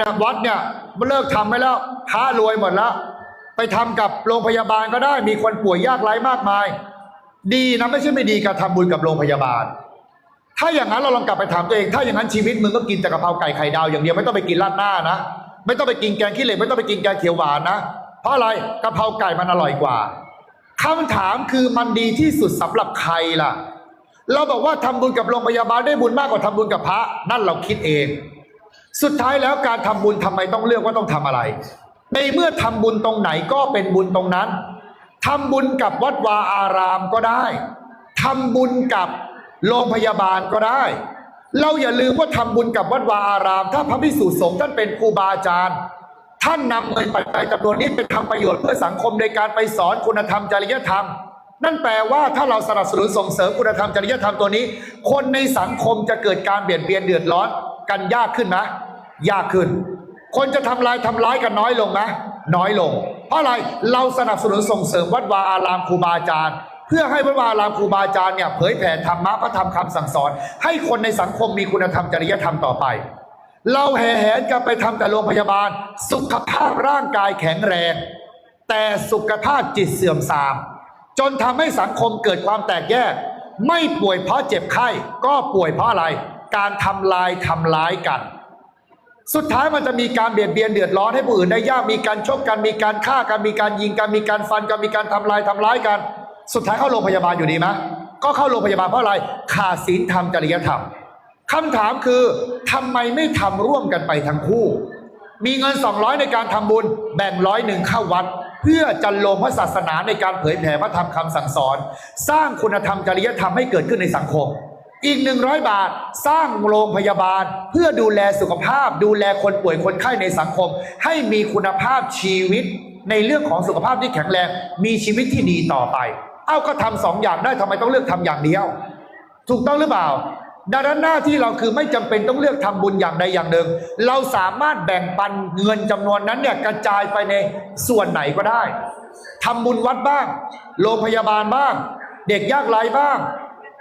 เนี่ยวัดเนี่ยเลิกทำไปแล้วพระรวยหมดแล้ว ไปทำกับโรงพยาบาลก็ได้ มีคนป่วยยากไร้มากมาย ดีนะไม่ใช่ไม่ดีการทำบุญกับโรงพยาบาล ถ้าอย่างนั้นเราลองกลับไปถามตัวเอง ถ้าอย่างนั้นชีวิตมึงก็กินแต่กะเพราไก่ไข่ดาวอย่างเดียวไม่ต้องไปกินราดหน้านะ ไม่ต้องไปกินแกงขี้เหล็กไม่ต้องไปกินแกงเขียวหวานนะ เพราะอะไรกะเพราไก่มันอร่อยกว่าคำถามคือมันดีที่สุดสำหรับใครล่ะ เราบอกว่าทำบุญกับโรงพยาบาลได้บุญมากกว่าทำบุญกับพระนั่นเราคิดเอง สุดท้ายแล้วการทำบุญทำไมต้องเลือกว่าต้องทำอะไร ในเมื่อทำบุญตรงไหนก็เป็นบุญตรงนั้นทำบุญกับวัดวาอารามก็ได้ทำบุญกับโรงพยาบาลก็ได้ เราอย่าลืมว่าทำบุญกับวัดวาอาราม ถ้าพระพิสุสงฆ์ท่านเป็นครูบาอาจารย์ ท่านนำเงินปัจจัยจำนวนนี้ไปทำประโยชน์เพื่อสังคมในการไปสอนคุณธรรมจริยธรรมนั่นแปลว่าถ้าเราสนับสนุนส่งเสริมคุณธรรมจริยธรรมตัวนี้ คนในสังคมจะเกิดการเบี่ยดเบียนเดือดร้อนกันยากขึ้นไหม ยากขึ้น คนจะทำลายทำร้ายกันน้อยลงไหมน้อยลง เพราะอะไรเราสนับสนุนส่งเสริมวัดวาอารามครูบาอาจารย์ เพื่อให้วัดวาอารามครูบาอาจารย์เนี่ยเผยแผ่ธรรมะพระธรรมคำสั่งสอน ให้คนในสังคมมีคุณธรรมจริยธรรมต่อไป เราแห่แหนกันไปทำแต่โรงพยาบาล สุขภาพร่างกายแข็งแรง แต่สุขภาพจิตเสื่อมทราม จนทำให้สังคมเกิดความแตกแยก ไม่ป่วยเพราะเจ็บไข้ ก็ป่วยเพราะอะไร การทำลายทำร้ายกัน สุดท้ายมันจะมีการเบียดเบียนเดือดร้อนให้ผู้อื่นได้ยากมีการชกกันมีการฆ่ากันมีการยิงกันมีการฟันกันมีการทำลายทำร้ายกัน สุดท้ายเข้าโรงพยาบาลอยู่ดีไหมก็เข้าโรงพยาบาลเพราะอะไรขาดศีลธรรมจริยธรรมคำถามคือทำไมไม่ทำร่วมกันไปทั้งคู่ มีเงิน 200 ในการทำบุญแบ่งร้อยหนึ่งเข้าวัด เพื่อจันลงพระศาสนาในการเผยแผ่พระธรรมคำสั่งสอน สร้างคุณธรรมจริยธรรมให้เกิดขึ้นในสังคม อีก 100 บาทสร้างโรงพยาบาล เพื่อดูแลสุขภาพ ดูแลคนป่วยคนไข้ในสังคม ให้มีคุณภาพชีวิต ในเรื่องของสุขภาพที่แข็งแรง มีชีวิตที่ดีต่อไป เอาก็ทำสองอย่างได้ทำไมต้องเลือกทำอย่างเดียว ถูกต้องหรือเปล่าดังนั้นหน้าที่เราคือไม่จำเป็นต้องเลือกทำบุญอย่างใดอย่างหนึ่ง เราสามารถแบ่งปันเงินจำนวนนั้นเนี่ยกระจายไปในส่วนไหนก็ได้ทำบุญวัดบ้าง โรงพยาบาลบ้าง เด็กยากไร้บ้าง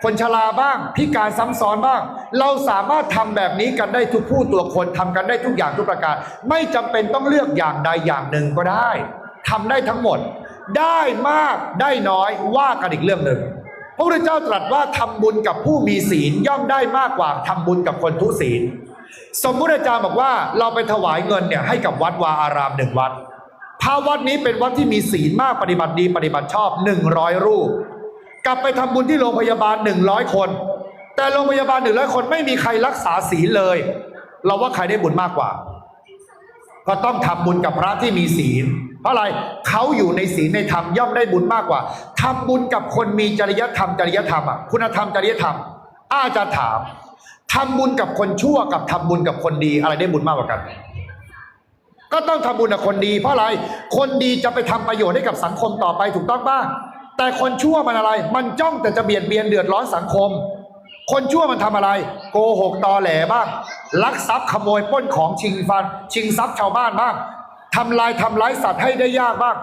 คนชราบ้าง พิการซ้ำซ้อนบ้าง เราสามารถทำแบบนี้กันได้ทุกผู้ตัวคนทำกันได้ทุกอย่างทุกประการ ไม่จำเป็นต้องเลือกอย่างใดอย่างหนึ่งก็ได้ทำได้ทั้งหมด ได้มากได้น้อยว่ากันอีกเรื่องหนึ่งพระพุทธเจ้าตรัสว่าทำบุญกับผู้มีศีลย่อมได้มากกว่าทำบุญกับคนทุศีล สมมุติอาจารย์บอกว่าเราไปถวายเงินเนี่ยให้กับวัดวาอารามหนึ่งวัดพาวัดนี้เป็นวัดที่มีศีลมากปฏิบัติดีปฏิบัติชอบหนึ่งร้อยรูป ลับไปทำบุญที่โรงพยาบาลหนึ่งร้อยคน แต่โรงพยาบาลหนึ่งร้อยคนไม่มีใครรักษาศีลเลย เราว่าใครได้บุญมากกว่า ก็ต้องทำบุญกับพระที่มีศีล เพราะอะไรเขาอยู่ในศีลในธรรมย่อมได้บุญมากกว่าทำบุญกับคนมีจริยธรรมจริยธรรมอะคุณธรรมจริยธรรม อาจารย์ถามทำบุญกับคนชั่วกับทำบุญกับคนดีอะไรได้บุญมากกว่ากันก็ต้องทำบุญกับคนดี เพราะอะไร คนดีจะไปทำประโยชน์ให้กับสังคมต่อไปถูกต้องป่ะ แต่คนชั่วมันอะไร มันจ้องแต่จะเบียดเบียนเดือดร้อนสังคม คนชั่วมันทำอะไร โกหกตอแหลบ้าง ลักทรัพย์ขโมยปล้นของชิงฟัน ชิงทรัพย์ชาวบ้านบ้างทำลายทำร้ายสัตว์ให้ได้ยากบ้าง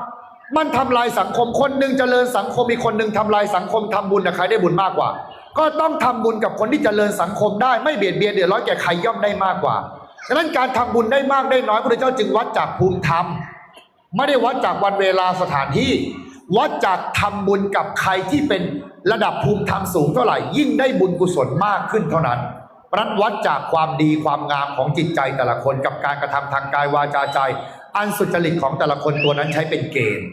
มันทำลายสังคมคนหนึ่งเจริญสังคมอีกคนหนึ่งทำลายสังคมทำบุญกับใครได้บุญมากกว่า ก็ต้องทำบุญกับคนที่เจริญสังคมได้ไม่เบียดเบียนเดือดร้อนแก่ใครย่อมได้มากกว่าดังนั้นการทำบุญได้มากได้น้อยพระเจ้าจึงวัดจากภูมิธรรม ไม่ได้วัดจากวันเวลาสถานที่ วัดจากทำบุญกับใครที่เป็นระดับภูมิธรรมสูงเท่าไหร่ ยิ่งได้บุญกุศลมากขึ้นเท่านั้นเพราะวัดจากความดีความงามของจิตใจแต่ละคนกับการกระทำทางกายวาจาใจ อันสุจริตของแต่ละคนตัวนั้นใช้เป็นเกณฑ์